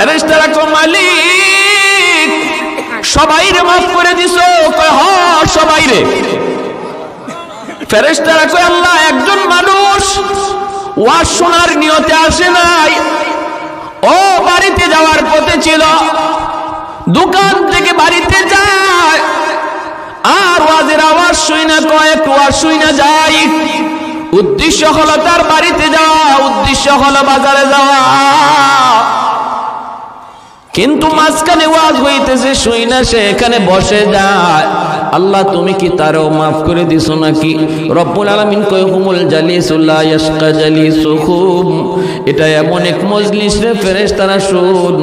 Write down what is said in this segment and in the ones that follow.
ফেরেশতারা কো মালিক। সবাই রে মাফ করে কয়, হ, সবাই রে। আল্লাহ, একজন মানুষ, ওয়াজ শোনার নিয়তে আসে নাই। ও বাড়িতে যাওয়ার পথে ছিল, দোকান থেকে বাড়িতে যায়, আর ওয়াজের আওয়াজ শুই না কয় একটু ওয়াজ শুই না যাই উদ্দেশ্য হলো তার বাড়িতে যাওয়া, উদ্দেশ্য হলো বাজারে যাওয়া। কিন্তু মাঝখানে ওয়াজ হইতেছে, শুই না, সে এখানে বসে যায়। আল্লাহ, তুমি কি তারও মাফ করে দিছো নাকি? রব্বুল আলামিন কয়, হুমুল জালিসুল্লাহ ইয়াশকা জালিসুহুম এটা এমন এক মজলিস রে ফেরেশ তারা শুন।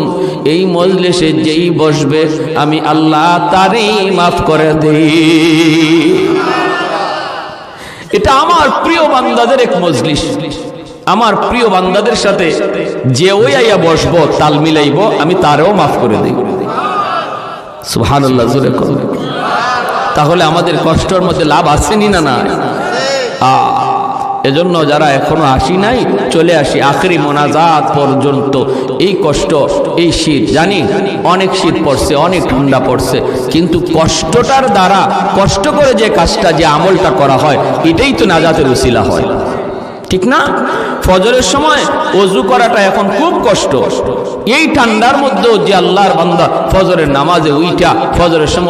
এই মজলিসে যেই বসবে, আমি আল্লাহ তারই মাফ করে দেই। এটা আমার প্রিয় বান্দাদের এক মজলিস। আমার প্রিয় বান্দাদের সাথে যে ওই আইয়া বসবো, তাল মিলাইব, আমি তারও মাফ করে দিই। সুবহানাল্লাহ, জোরে কর। তাহলে আমাদের কষ্টের মধ্যে লাভ আসেনি না না এজন্য যারা এখনও আসি নাই, চলে আসি আখরি মোনাজাত পর্যন্ত। এই কষ্ট, এই শীত, জানি অনেক শীত পড়ছে, অনেক ঠান্ডা পড়ছে, কিন্তু কষ্টটার দ্বারা কষ্ট করে যে কাজটা, যে আমলটা করা হয়, এটাই তো নাজাতের উসিলা হয়। ঠিক না? ফজরের সময় অজু করাটা এখন খুব কষ্ট। এই ঠান্ডার মধ্যেও যে আল্লাহর বান্দা ফজরের নামাজে উইটা ফজরের সময়